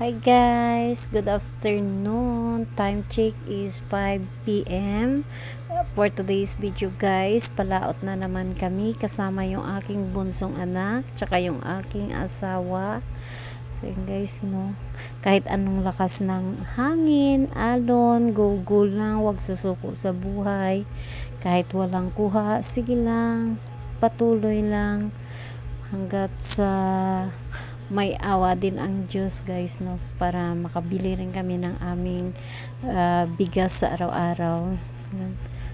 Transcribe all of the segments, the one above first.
Hi guys, good afternoon. Time check is 5 p.m. For today's video guys, palaot na naman kami kasama yung aking bunsong anak, tsaka yung aking asawa. So guys, no, kahit anong lakas ng hangin, alon, go go lang, wag susuko sa buhay. Kahit walang kuha, sige lang, patuloy lang hanggat sa may awa din ang Diyos guys no para makabili rin kami ng aming ah, bigas sa araw-araw.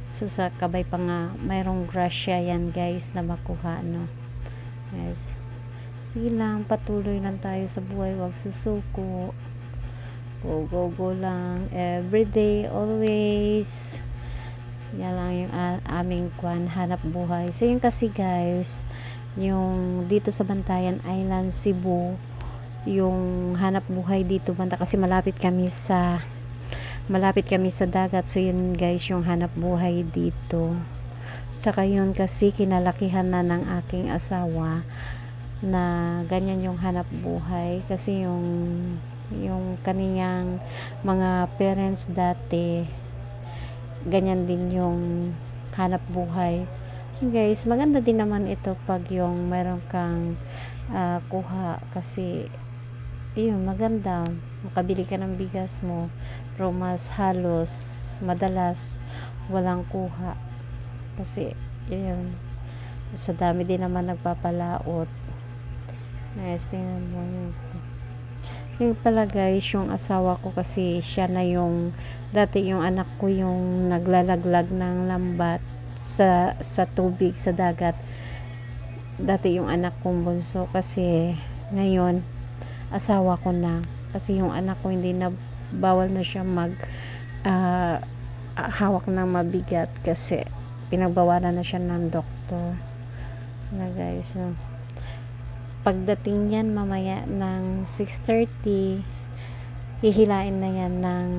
So sa kabay pa nga mayroong grasya yan guys na makuha no. Guys sige lang patuloy lang tayo sa buhay wag susuko. Go go go lang everyday always. Yan lang yung a- aming kwan hanap buhay. So yun kasi guys yung dito sa Bantayan Island, Cebu, yung hanap buhay dito banda kasi malapit kami sa malapit kami sa dagat. So yun guys yung hanap buhay dito. Saka yun kasi kinalakihan na ng aking asawa na ganyan yung hanap buhay. Kasi yung yung kaniyang mga parents dati ganyan din yung hanap buhay So guys, maganda din naman ito pag yung meron kang ah, kuha kasi yun, maganda. Makabili ka ng bigas mo pero mas halos, madalas walang kuha. Kasi yun, sa dami din naman nagpapalaot. Nice, tingnan mo yun. Yung pala guys, yung asawa ko kasi siya na yung dati yung anak ko yung naglalaglag ng lambat sa sa tubig sa dagat. Dati yung anak kong bunso kasi ngayon asawa ko na. Kasi yung anak ko hindi na bawal na siya mag ah, hawak ng mabigat kasi pinagbawalan na siya ng doktor. Na guys no. pagdating yan mamaya ng 6.30 hihilain na yan ng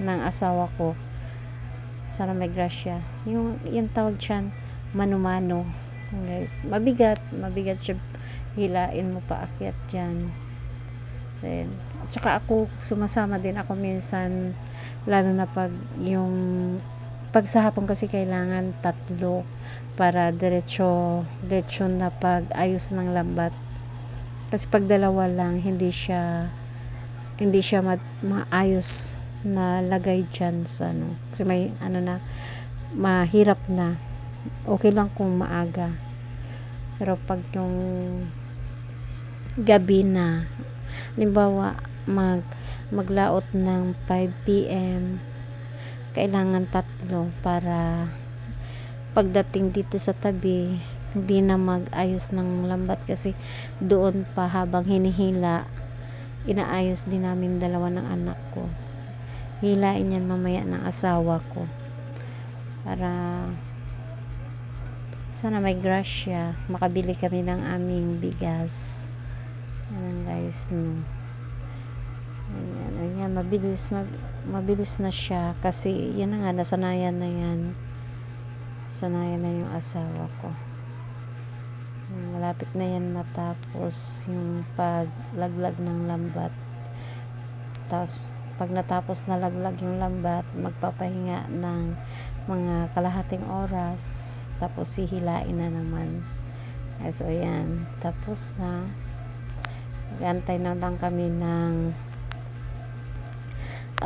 ng asawa ko sana may grasya. Yung, yung tawag dyan, mano-mano. Guys, mabigat, mabigat siya. Hilain mo pa akyat dyan. So. At saka ako, sumasama din ako minsan, lalo na pag yung, pag sa hapon kasi kailangan tatlo para diretso, diretso na pag ayos ng lambat. Kasi pag dalawa lang, hindi siya, hindi siya ma- maayos na lagay dyan sa ano. Kasi may ano na, mahirap na. Okay lang kung maaga. Pero pag yung gabi na, limbawa, mag, maglaot ng 5 p.m., kailangan tatlo para pagdating dito sa tabi, hindi na mag-ayos ng lambat kasi doon pa habang hinihila, inaayos din namin dalawa ng anak ko hilain yan mamaya ng asawa ko. Para sana may grasya makabili kami ng aming bigas. Ayan guys no. Ayan, ayan mabilis mag, mabilis na siya. Kasi yan na nga nasanayan na yan. Sanayan na yung asawa ko. Malapit na yan matapos yung paglaglag ng lambat. Tapos pag natapos na laglag yung lambat magpapahinga ng mga kalahating oras tapos hihilain na naman. Eh, so ayan. Tapos na. Gantay na lang kami ng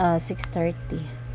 ah, 6.30